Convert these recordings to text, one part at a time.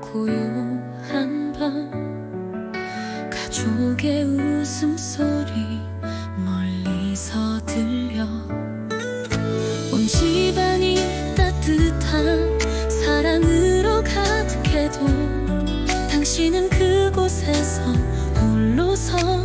고요한 밤 가족의 웃음소리 멀리서 들려. 온 집안이 따뜻한 사랑으로 가득해도 당신은 그곳에서 홀로 서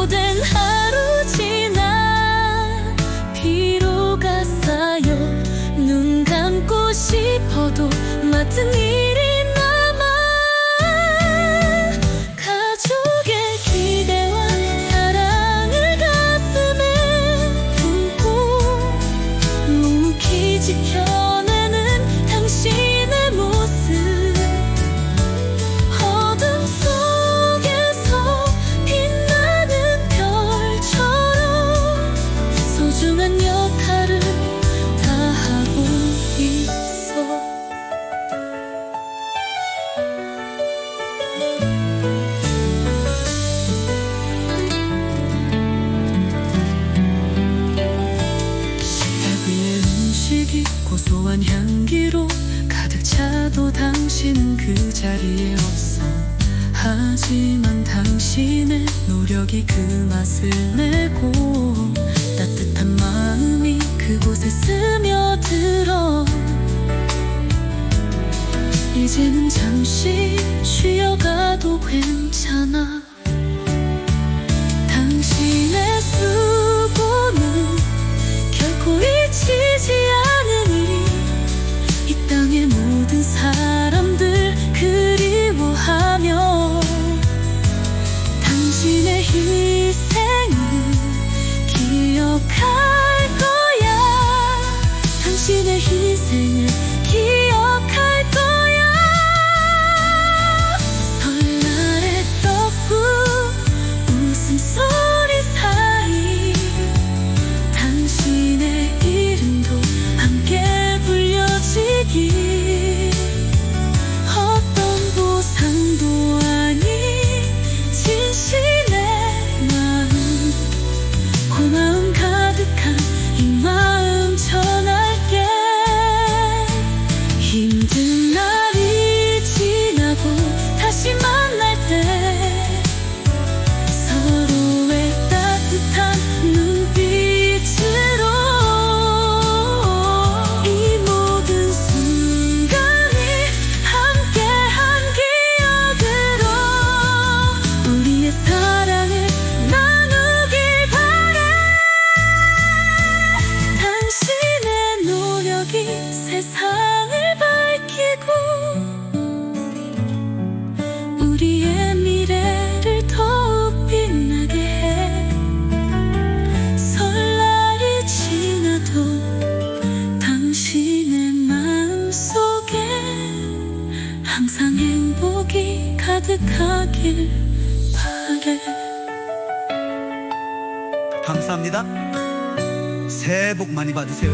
고된 하루 지나 피로가 쌓여 눈 감고 싶어도 맡은 일 고소한 향기로 가득 차도 당신은 그 자리에 없어. 하지만 당신의 노력이 그 맛을 내고 따뜻한 마음이 그곳에 스며들어. 이제는 잠시 쉬어가도 괜찮아 땅의 모든 사람들 그리워하며 당신의 희 가득하길 바래 감사합니다. 새해 복 많이 받으세요.